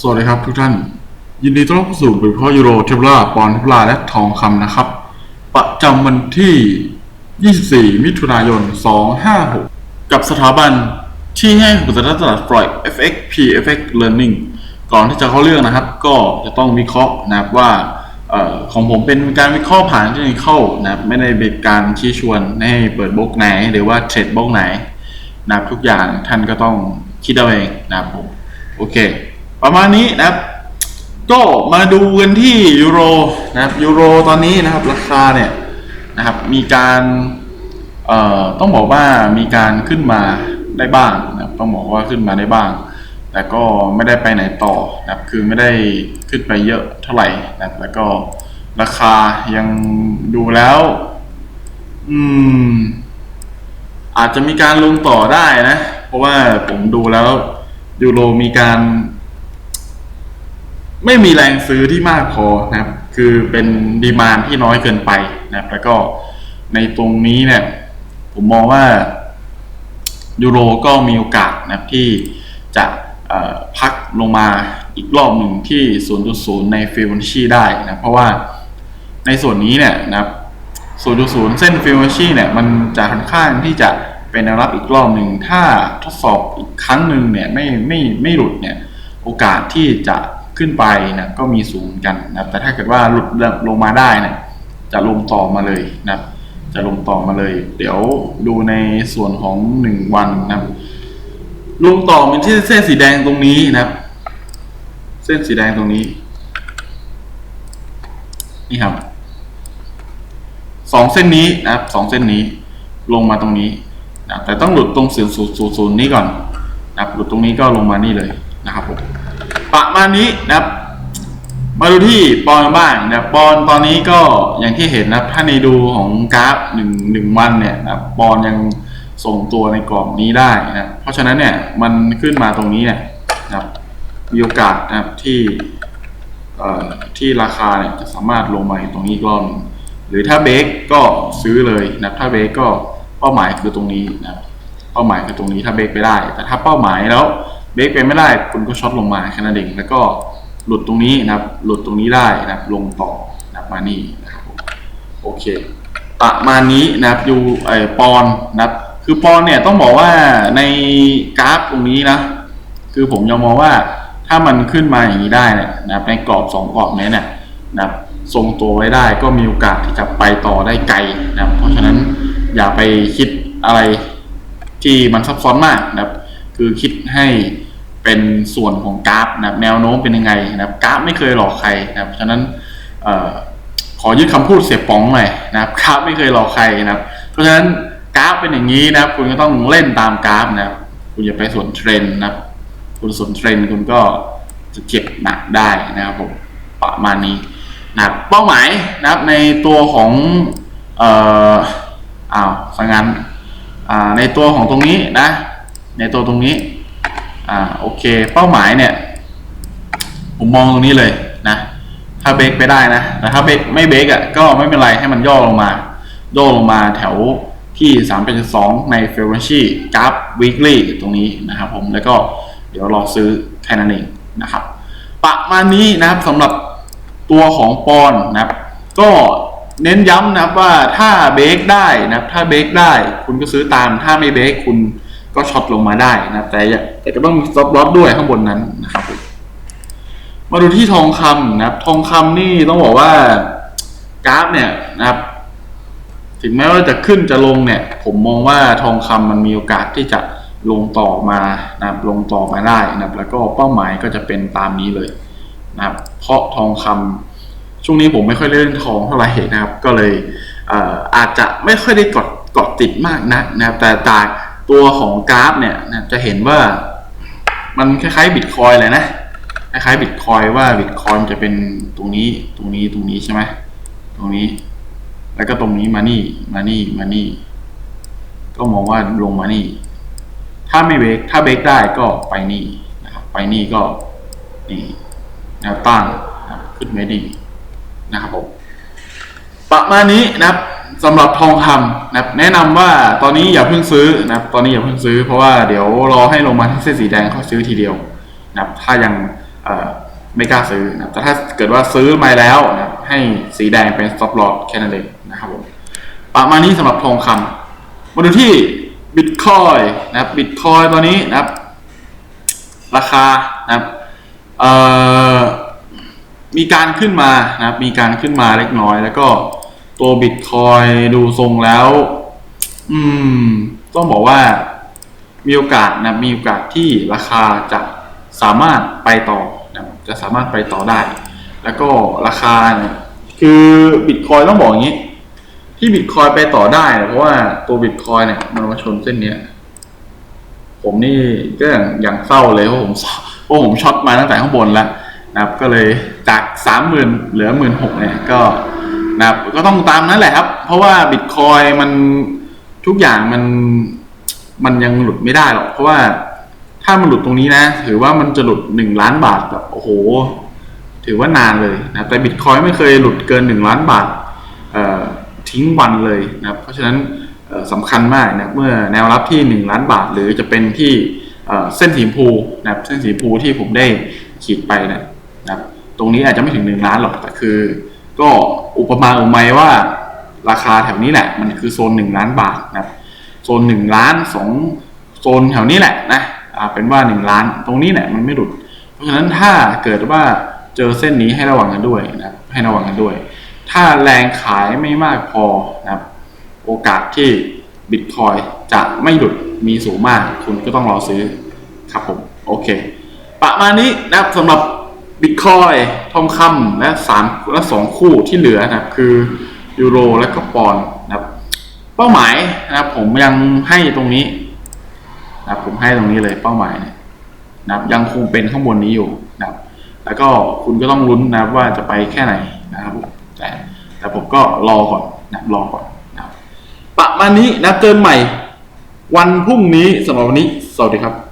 สวัสดีครับทุกท่าน ยินดีต้อนรับเข้าสู่บริพอยูโรเทเบลาปอนเทเบลาและทองคำนะครับ ประจำวันที่ 24 มิถุนายน 256 กับสถาบันที่ให้ผู้จัดตลาดปล่อย FX PFX Learning ก่อนที่จะเข้าเรื่องนะครับ ก็จะต้องวิเคราะห์นะครับว่าออของผมเป็นการวิเคราะห์ผ่านที่เข้านะครับไม่ได้เป็นการชี้ชวนให้เปิดบล็อกไหน หรือว่าเทรดบล็อกไหนนะครับทุกอย่างท่านก็ต้องคิดเอาเองนะครับผมโอเค ประมาณนี้นะครับ ก็มาดูกันที่ยูโรนะครับยูโรตอนนี้นะครับ ราคาเนี่ยนะครับมีการต้องบอกว่ามีการขึ้นมาได้บ้างนะครับต้องบอกว่าขึ้นมาได้บ้าง แต่ก็ไม่ได้ไปไหนต่อนะครับคือไม่ได้ขึ้นไปเยอะเท่าไหร่นะครับแล้วก็ราคายังดูแล้ว อืม อาจจะมีการลงต่อได้นะ เพราะว่าผมดูแล้วยูโรมีการ ไม่มีแรงซื้อที่มากพอนะครับ คือเป็นดีมานที่น้อยเกินไปนะครับ แล้วก็ในตรงนี้เนี่ย ผมมองว่ายูโรก็มีโอกาสนะครับที่จะพักลงมาอีกรอบหนึ่งที่ 0.0 ในฟิว b ชีได้นะ เพราะว่าในส่วนนี้เนี่ยนะครับ 0.0 เส้นฟิว b ชีเนี่ยมันจะค่อนข้างที่จะเป็นแนวรับอีกรอบหนึ่ง ถ้าทดสอบอีกครั้งหนึ่งเนี่ยไม่ไม่ไม่หลุดเนี่ย โอกาสที่จะ ขึ้นไปนะก็มีสูงเหมือนกันนะครับ แต่ถ้าเกิดว่าหลุดลงมาได้นี่ยจะลงต่อมาเลยนะครับ จะลงต่อมาเลย เดี๋ยวดูในส่วนของหนึ่งวันนะครับลงต่อเป็นที่เส้นสีแดงตรงนี้นะครับ เส้นสีแดงตรงนี้ นี่ครับสองเส้นนี้นะครับสองเส้นนี้ลงมาตรงนี้นะแต่ต้องหลุดตรงศูนย์ศูนย์ศูนย์ศูนย์นี้ก่อนนะครับหลุดตรงนี้ก็ลงมานี่เลยนะครับผม ประมาณนี้นะครับ มาดูที่ปอนบ้างนะบปอนตอนนี้ก็อย่างที่เห็นนะถ้าในดูของกราฟหนึ่งหนึ่งวันเนี่ยนะบปอนยังส่งตัวในกรอบนี้ได้นะเพราะฉะนั้นเนี่ยมันขึ้นมาตรงนี้เนี่ยนะครับมีโอกาสนะครับที่เอ่อที่ราคาเนี่ยจะสามารถลงมาตรงนี้กรอบหนึ่งหรือถ้าเบรกก็ซื้อเลยนะถ้าเบรกก็เป้าหมายคือตรงนี้นะเป้าหมายคือตรงนี้ถ้าเบรกไปได้ แต่ถ้าเป้าหมายแล้ว เบรกไปไม่ได้คุณก็ช็อตลงมาแค่นั้นเองแล้วก็หลุดตรงนี้นะครับ หลุดตรงนี้ได้นะครับ ลงต่อนะครับมานี่นะครับโอเคประมาณนี้นะครับอยู่ไอปอนนะครับ คือปอนเนี่ยต้องบอกว่าในกราฟตรงนี้นะ คือผมยังมองว่าถ้ามันขึ้นมาอย่างนี้ได้เนี่ยนะครับในกรอบสองกรอบนี้เนี่ยนะครับทรงตัวไว้ได้ก็มีโอกาสที่จะไปต่อได้ไกลนะครับ เพราะฉะนั้นอย่าไปคิดอะไรที่มันซับซ้อนมากนะครับ คือคิดให้ เป็นส่วนของกราฟนะครับแนวโน้มเป็นยังไงนะครับกราฟไม่เคยหลอกใครนะครับฉะนั้นออขอยึดคำพูดเสียป๋องหน่อยนะครับกราฟไม่เคยหลอกใครนะครับ เพราะฉะนั้นกราฟเป็นอย่างนี้นะครับ คุณก็ต้องเล่นตามกราฟนะครับคุณอย่าไปสวนเทรนด์นะครับ คุณสวนเทรนด์คุณก็จะเจ็บหนักได้นะครับผมประมาณนี้นะครับเป้าหมายนะครับในตัวของเอ่ออ้าวสังงั้นในตัวของตรงนี้นะ ในตัวตรงนี้ อ่าโอเค เป้าหมายเนี่ย ผมมองตรงนี้เลยนะถ้าเบรกไปได้นะแต่ถ้าเบรกไม่เบรกอะก็ไม่เป็นไรให้มันย่อลงมาย่อลงมาแถวที่3เป็น2ใน f i b o n a c c i กราฟ weekly ตรงนี้นะครับผมแล้วก็เดี๋ยวรอซื้อแค่นั้นเองนะครับ ประมาณนี้นะครับสำหรับตัวของปอนนะครับ ก็เน้นย้ำนะครับว่าถ้าเบรกได้นะครับ ถ้าเบรกได้คุณก็ซื้อตามถ้าไม่เบรกคุณ ก็ช็อตลงมาได้นะแต่ย่าแต่ก็ต้องมี stop loss ด้วยข้างบนนั้นนะครับมาดูที่ทองคำนะครับ ทองคำนี่ต้องบอกว่ากราฟเนี่ยนะครับ ถึงแม้ว่าจะขึ้นจะลงเนี่ย ผมมองว่าทองคำมันมีโอกาสที่จะลงต่อมานะครับลงต่อมาได้นะครับ แล้วก็เป้าหมายก็จะเป็นตามนี้เลยนะครับ เพราะทองคำช่วงนี้ผมไม่ค่อยเล่นทองเท่าไหร่นะครับ ก็เลยเอออาจจะไม่ค่อยได้กดเกาะติดมากนักนะครับ แต่จาก ตัวของกราฟเนี่ยจะเห็นว่ามันคล้ายๆบิตคอยเลยนะ คล้ายๆบิตคอยว่าบิตคอยจะเป็นตรงนี้ตรงนี้ตรงนี้ใช่ไหมตรงนี้ แล้วก็ตรงนี้มานี่มานี่มานี่ก็มองว่าลงมานี่ ถ้าไม่เบรกถ้าเบรกได้ก็ไปนี่นะครับ ไปนี่ก็นี่แนวตั้งนขึ้นไม่ดีนะครับผมประมาณนี้นะครับ สำหรับทองคำนะครับแนะนำว่าตอนนี้อย่าเพิ่งซื้อนะครับตอนนี้อย่าเพิ่งซื้อ เพราะว่าเดี๋ยวรอให้ลงมาที่เส้นสีแดงเขาซื้อทีเดียวนะครับถ้ายังไม่กล้าซื้อนะแต่ถ้าเกิดว่าซื้อมาแล้วนะให้สีแดงเป็น stop loss แค่นั้นเองนะครับผมประมาณนี้สำหรับทองคำมาดูที่บิตคอยนะครับบิตคอยตอนนี้นะครับ ราคานะครับมีการขึ้นมานะครับมีการขึ้นมาเล็กน้อยแล้วก็ ตัวบิตคอยดูทรงแล้ว อืม ต้องบอกว่ามีโอกาสนะมีโอกาสที่ราคาจะสามารถไปต่อนะจะสามารถไปต่อได้ แล้วก็ราคาเนี่ยคือบิตคอยต้องบอกอย่างนี้ ที่บิตคอยไปต่อได้เนี่ยเพราะว่าตัวบิตคอยเนี่ยมันมาชนเส้นเนี้ยผมนี่ก็อย่างอย่างเศร้าเลยเพราะผมเพราะผมช็อตมาตั้งแต่ข้างบนแล้วนะครับ ก็เลยจากสามหมื่นเหลือหมื่นหกเนี่ยก็ นะครับก็ต้องตามนั้นแหละครับ เพราะว่าบิตคอยมันทุกอย่างมันมันยังหลุดไม่ได้หรอก เพราะว่าถ้ามันหลุดตรงนี้นะ ถือว่ามันจะหลุดหนึ่งล้านบาทแบบโอ้โห ถือว่านานเลยนะแต่บิตคอยไม่เคยหลุดเกินหนึ่งล้านบาททิ้งวันเลยนะครับ เพราะฉะนั้นสำคัญมากนะเมื่อแนวรับที่ 1 ล้านบาท หรือจะเป็นที่เส้นสีมพูนะครับเส้นสีมพูที่ผมได้ขีดไปนะนะครับตรงนี้อาจจะไม่ถึง 1 ล้านหรอกแต่คือ ก็อุปมาอุปไมยว่าราคาแถวนี้แหละ มันคือโซน1ล้านบาทนะครับโซน1ล้าน2โซนแถวนี้แหละนะเป็นว่า1ล้านตรงนี้แหละมันไม่หลุด เพราะฉะนั้นถ้าเกิดว่าเจอเส้นนี้ให้ระวังกันด้วยนะให้ระวังกันด้วย ถ้าแรงขายไม่มากพอนะครับโอกาสที่บิตคอยจะไม่หลุดมีสูงมาก คุณก็ต้องรอซื้อครับผม โอเค ประมาณนี้นะครับสำหรับ บิตคอยทองคำและสามและสองคู่ที่เหลือนะครับคือยูโรและก็ปอนนะครับเป้าหมายนะครับผมยังให้ตรงนี้นะครับผมให้ตรงนี้เลยเป้าหมายเนี่ยนะครับยังคงเป็นข้างบนนี้อยู่นะครับแล้วก็คุณก็ต้องลุ้นนะครับว่าจะไปแค่ไหนนะครับแต่แต่ผมก็รอก่อนนะครับรอก่อนนะครับประมาณนี้นะเจอใหม่ วันพรุ่งนี้สำหรับวันนี้ สวัสดีครับ